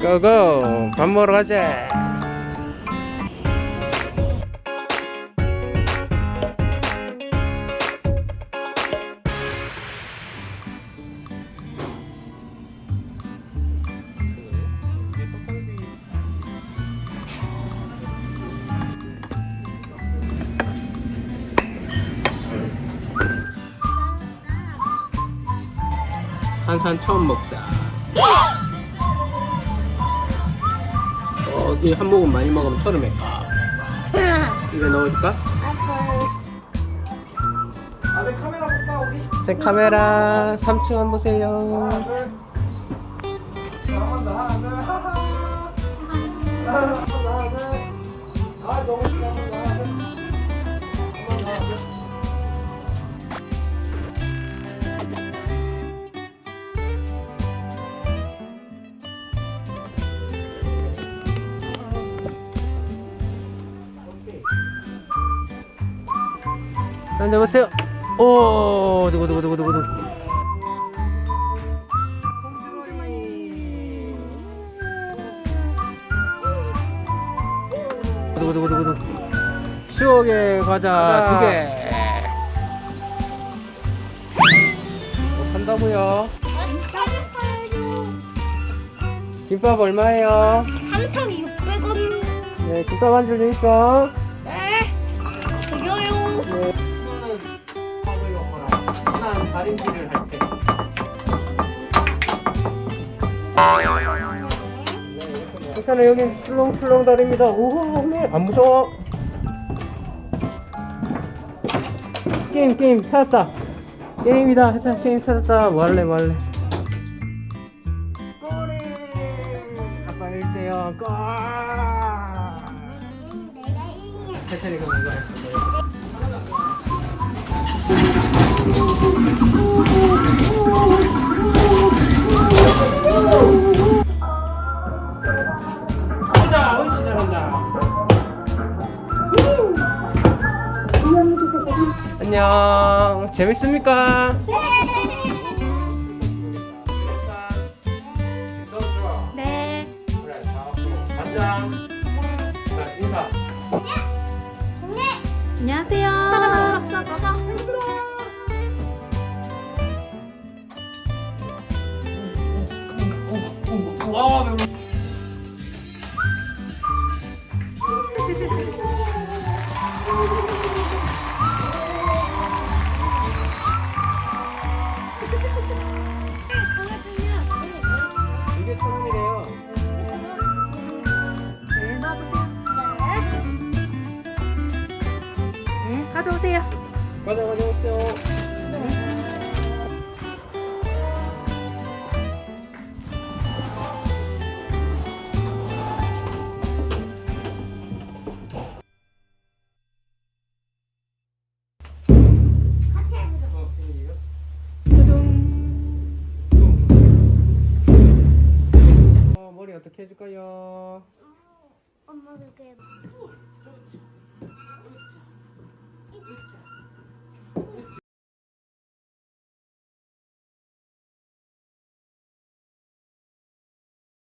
고고 밥 먹으러 가자. 산산 처음 먹다 어, 이한 모금 많이 먹으면 털어맺까 이거 넣어줄까? 아들 카메라 볼까 우리? 제 카메라 3층 한번 보세요 하나 둘 하나 둘 하하 난 잡았어요. 오, 누구, 누구, 누구, 누구, 누구. 누구, 누구, 누구, 누구. 추억의 과자 하나. 두 개. 뭐 산다고요 김밥 얼마예요? 3,600원. 네, 김밥 한 줄 주니까. 다림질을 할 때. 괜찮아 여기 출렁출렁 다립니다. 오호 네. 안 무서워. 게임 게임 찾았다. 게임이다. 자 게임 찾았다. 뭐 할래 뭐 할래. 꼬리. 아빠 1대요. 골. 천천히 그럼 이거 해. 가자, 안녕. 재밌습니까? 네. 그래, 잘하고. 반장. 자, 인사. 안녕하세요. 와, 배불러. 가져오세요. 가자, 가자, 오세요. 어, 머리 어떻게 해줄까요? 엄마도 그래.